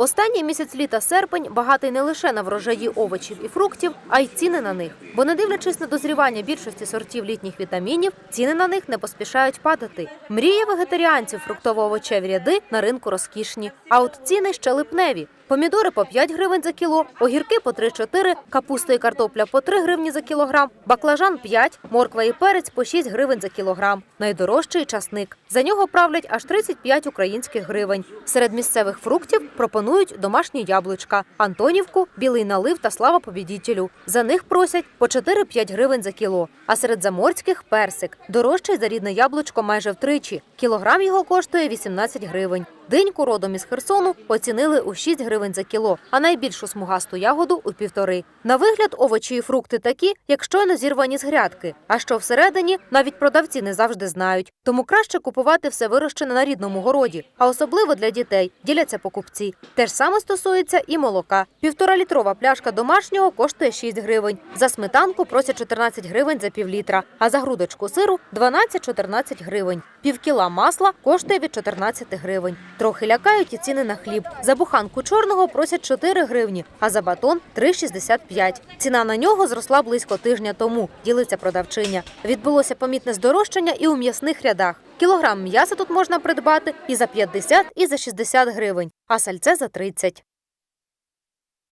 Останній місяць літа серпень багатий не лише на врожаї овочів і фруктів, а й ціни на них. Бо не дивлячись на дозрівання більшості сортів літніх вітамінів, ціни на них не поспішають падати. Мрія вегетаріанців фруктово-овочеві ряди на ринку розкішні. А от ціни ще липневі. Помідори по 5 гривень за кіло, огірки по 3-4, капуста і картопля по 3 гривні за кілограм, баклажан 5, морква і перець по 6 гривень за кілограм. Найдорожчий часник. За нього правлять аж 35 українських гривень. Серед місцевих фруктів пропонують домашні яблучка, Антонівку, білий налив та слава побідітелю. За них просять по 4-5 гривень за кіло. А серед заморських персик. Дорожчий за рідне яблучко майже втричі. Кілограм його коштує 18 гривень. Диньку родом із Херсону оцінили у 6 гривень за кіло, а найбільшу смугасту ягоду у півтори. На вигляд овочі і фрукти такі, як щойно зірвані з грядки. А що всередині, навіть продавці не завжди знають. Тому краще купувати все вирощене на рідному городі, а особливо для дітей діляться покупці. Те ж саме стосується і молока. Півтора літрова пляшка домашнього коштує 6 гривень. За сметанку просять 14 гривень за півлітра, а за грудочку сиру 12-14 гривень. Півкіла масла коштує від 14 гривень. Трохи лякають і ціни на хліб. За буханку чорного просять 4 гривні, а за батон 3,65. Ціна на нього зросла близько тижня тому, ділиться продавчиня. Відбулося помітне здорожчання і у м'ясних рядах. Кілограм м'яса тут можна придбати і за 50, і за 60 гривень, а сальце за 30.